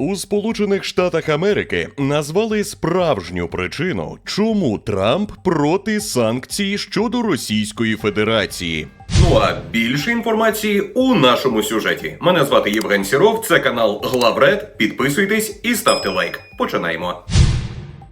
У Сполучених Штатах Америки назвали справжню причину, чому Трамп проти санкцій щодо Російської Федерації. Ну а більше інформації у нашому сюжеті. Мене звати Євген Сіров, це канал Главред. Підписуйтесь і ставте лайк. Починаємо.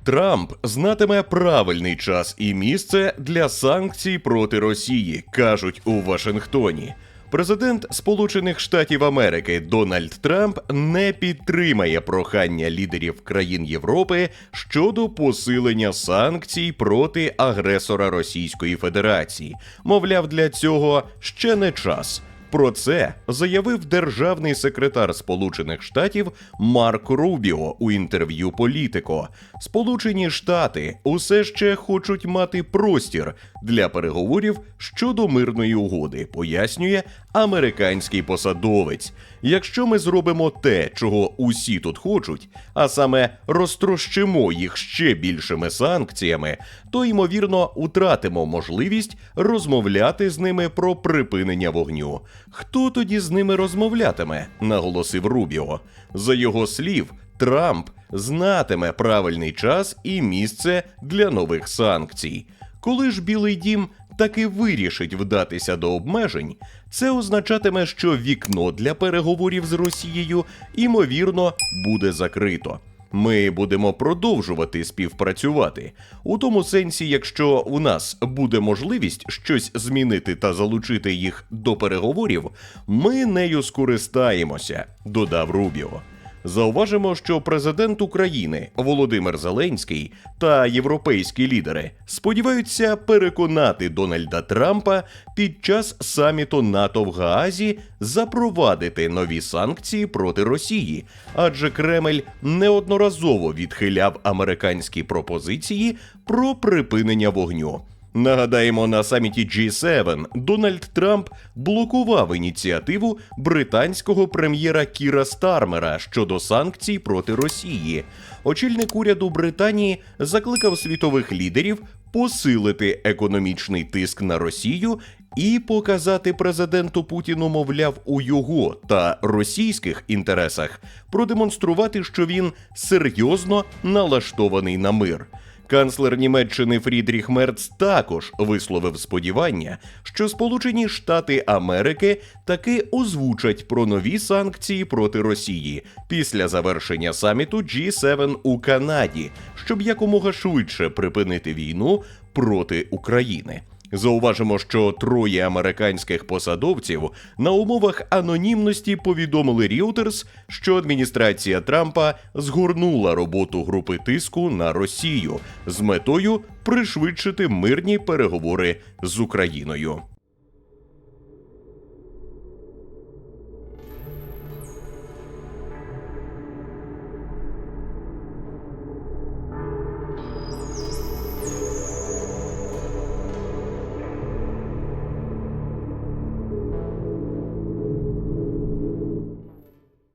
Трамп знатиме правильний час і місце для санкцій проти Росії, кажуть у Вашингтоні. Президент Сполучених Штатів Америки Дональд Трамп не підтримає прохання лідерів країн Європи щодо посилення санкцій проти агресора Російської Федерації. Мовляв, для цього ще не час. Про це заявив державний секретар Сполучених Штатів Марк Рубіо у інтерв'ю Політико. Сполучені Штати усе ще хочуть мати простір для переговорів щодо мирної угоди, пояснює американський посадовець. Якщо ми зробимо те, чого усі тут хочуть, а саме розтрощимо їх ще більшими санкціями, то ймовірно утратимо можливість розмовляти з ними про припинення вогню. Хто тоді з ними розмовлятиме? наголосив Рубіо. За його слів, Трамп знатиме правильний час і місце для нових санкцій. Коли ж Білий дім таки вирішить вдатися до обмежень, це означатиме, що вікно для переговорів з Росією ймовірно буде закрито. Ми будемо продовжувати співпрацювати у тому сенсі, якщо у нас буде можливість щось змінити та залучити їх до переговорів, ми нею скористаємося, додав Рубіо. Зауважимо, що президент України Володимир Зеленський та європейські лідери сподіваються переконати Дональда Трампа під час саміту НАТО в Гаазі запровадити нові санкції проти Росії, адже Кремль неодноразово відхиляв американські пропозиції про припинення вогню. Нагадаємо, на саміті G7 Дональд Трамп блокував ініціативу британського прем'єра Кіра Стармера щодо санкцій проти Росії. Очільник уряду Британії закликав світових лідерів посилити економічний тиск на Росію і показати президенту Путіну, мовляв, у його та російських інтересах продемонструвати, що він серйозно налаштований на мир. Канцлер Німеччини Фрідріх Мерц також висловив сподівання, що Сполучені Штати Америки таки озвучать про нові санкції проти Росії після завершення саміту G7 у Канаді, щоб якомога швидше припинити війну проти України. Зауважимо, що троє американських посадовців на умовах анонімності повідомили Reuters, що адміністрація Трампа згорнула роботу групи тиску на Росію з метою пришвидшити мирні переговори з Україною.